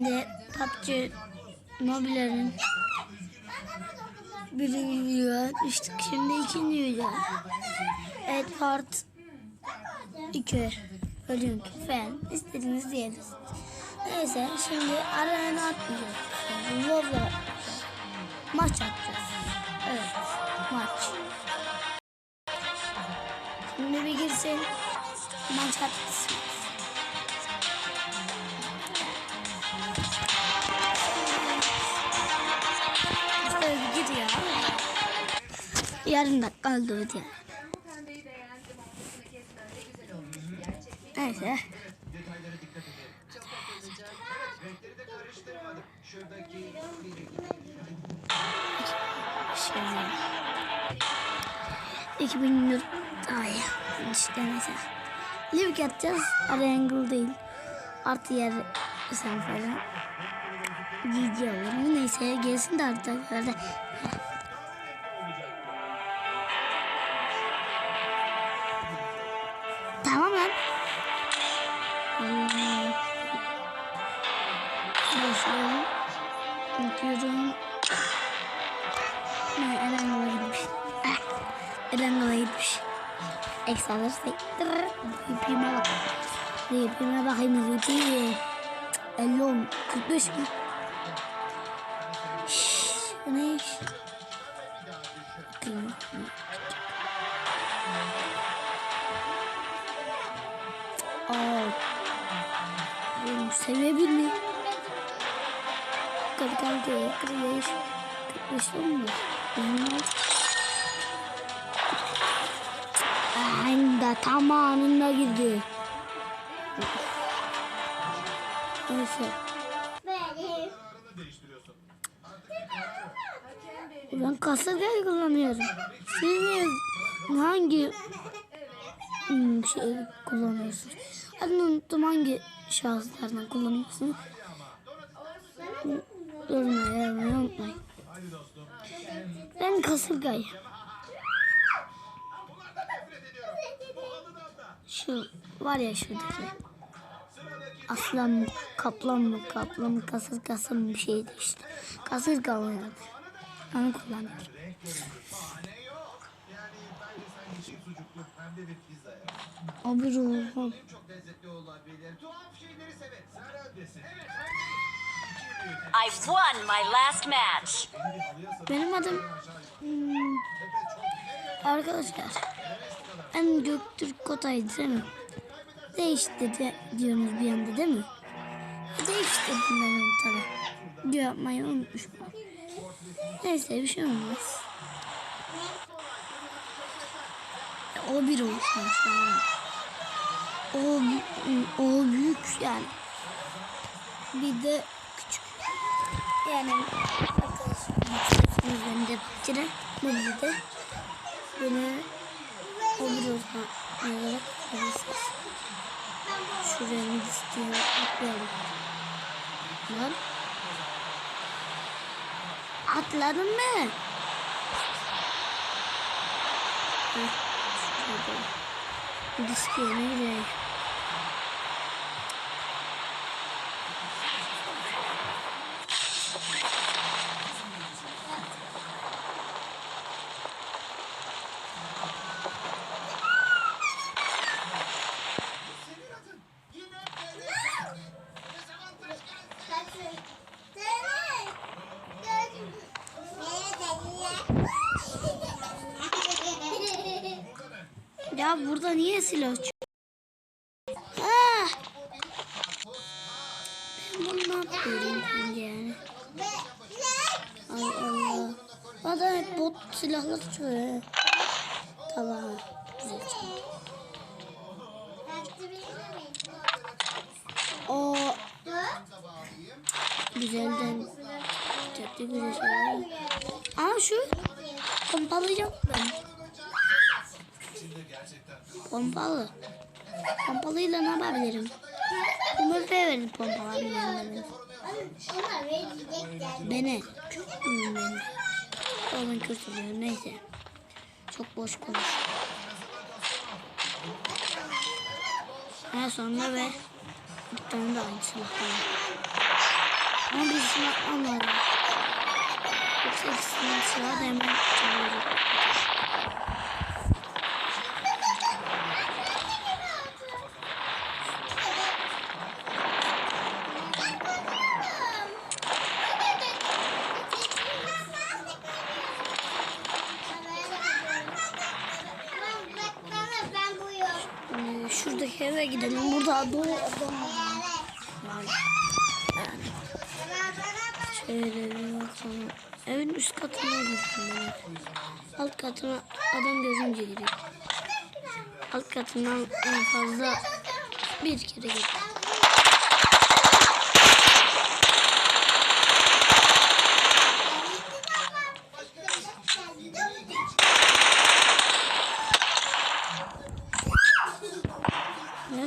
Şimdi PUBG Mobile'nin birinci video atmıştık. Şimdi ikinci video. Evet part 2 bölüm falan istediğiniz diyelim. Neyse şimdi arena atmayacağız. Lob'la maç atacağız. Evet maç. Şimdi bir girsin maç atsın. Yarım dakika oldu video. Neyse. Şimdi. 2000 lira. Ay işte neyse. Live atacağız. Triangle değil. Artı yer sen falan. Video olur. Neyse gelsin de artık. Eksi alırsa ipime bak. İpime bakayım ipi. 50 on 45 mi? Şşş, bu ne iş? Bakayım. Aa. Benim sevebilir mi? Kapital diye 45 45 mi? Bilmiyorum. Anda tam anında. Neyse. Ben kasırgayı kullanıyorum. Siz hangi hmm, şey kullanıyorsunuz? Adını unuttum hangi şahıslardan kullanıyorsunuz? Yazmayı unutmayın. Ben kasırgayı. Şu var ya şuradaki. Aslan mı, kaplan mı, kaplan mı, kasırgası mı bir şeydi işte. Kasırga oynadı. Onu kullanıyorum. O bir ruhum. I won my last match. Benim adım hmm, arkadaşlar ben Göktürk Kotay'dı değil mi? Değişti de, diyorsunuz bir anda değil mi? Değiştirdim ben onu tabii. Video yapmayı unutmuşum. Neyse bir şey olmaz. O bir olsun. O, o büyük yani. Bir de küçük. Yani arkadaşlarımın de bakıra bu bir de bunu olur olarak koyacağız. Şuraya mı istiyor atlayalım. Lan. Atladın mı? Heh, şurada. Diskiye ne Ya burada niye silah çıkıyor? Ah! Ben bunu ne yapıyorum yani? Allah Allah. Adam hep bot silahlar çıkıyor. Tamam. Güzel çıktı. O güzelden da güzel şeyler. Aa şu pompalayacağım ben. Pompalı. Pompalıyla ne yapabilirim? Umurta verin pompalanmayanları. Beni. Hmm, beni. Oğlum kötülüyor. Neyse. Çok boş konuş. Ha sonra ve bir tane de aynı silahlar. ikisini atmam lazım. Yoksa ikisinden silahı da hemen çalıyorum. Gidelim. Burada dolu adam var. Yani şöyle. Evin üst katına ben. Alt katına adam görünce giriyor. Alt katından en fazla bir kere gittim. Ne?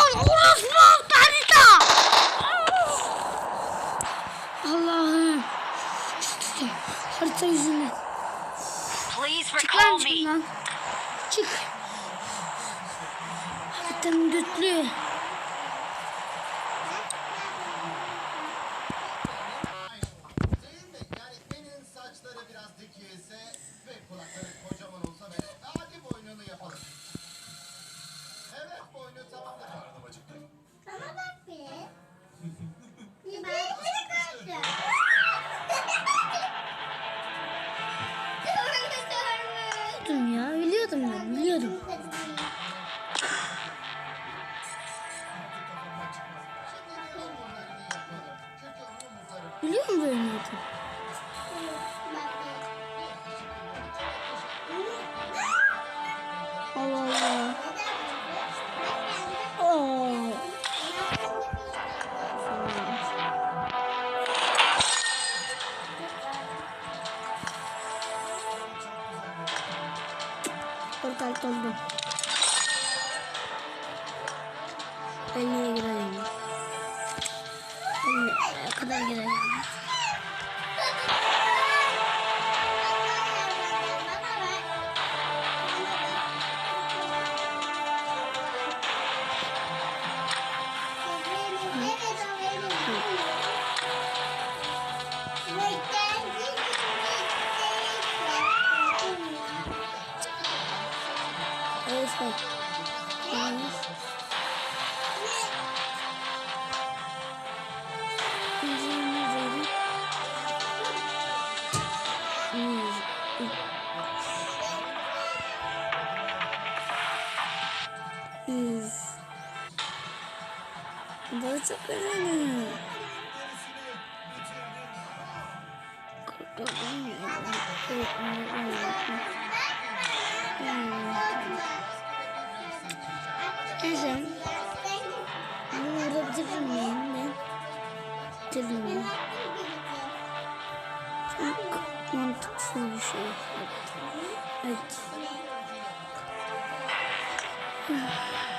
Lan orospu harita! Allah'ım. Harita yüzünden. Çık lan çık lan. Çık. Haritanın götlü. Hormonları Biliyorum böyle Allah. Oo. Korkak oldum. Ben niye gireyim? Ben kadar gireyim? Yüz. Bu çok önemli. Neyse. Bunu burada bitirir miyim ben? Bitirdim. Çok mantıksız bir şey. Evet. Hum.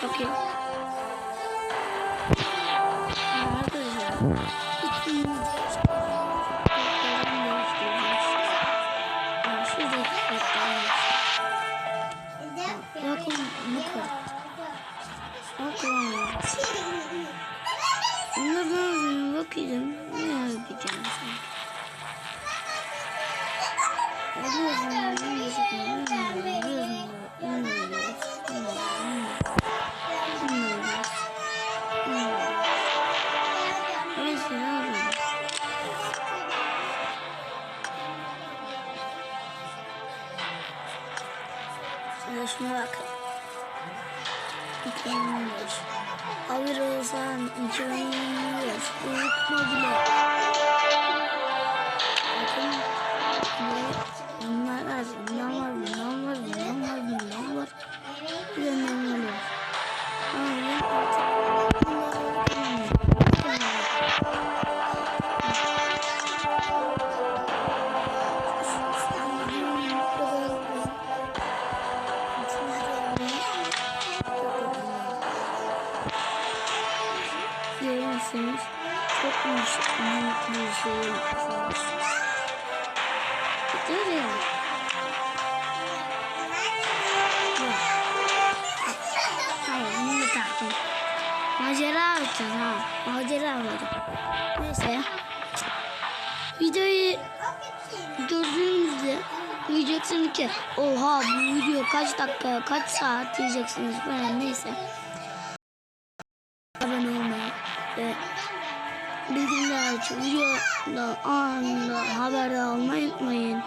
Çok iyi. Arkadaşlar. ikimiz de Aa, 2015. Alır olsan 2025. Unutma bile. Yapacağız ha. Macera yapacağız. Neyse. Videoyu gördüğünüzde diyeceksiniz ki oha bu video kaç dakika kaç saat diyeceksiniz falan neyse. Abone olmayı ve bildirimleri açıp videoda anında haberdar olmayı unutmayın.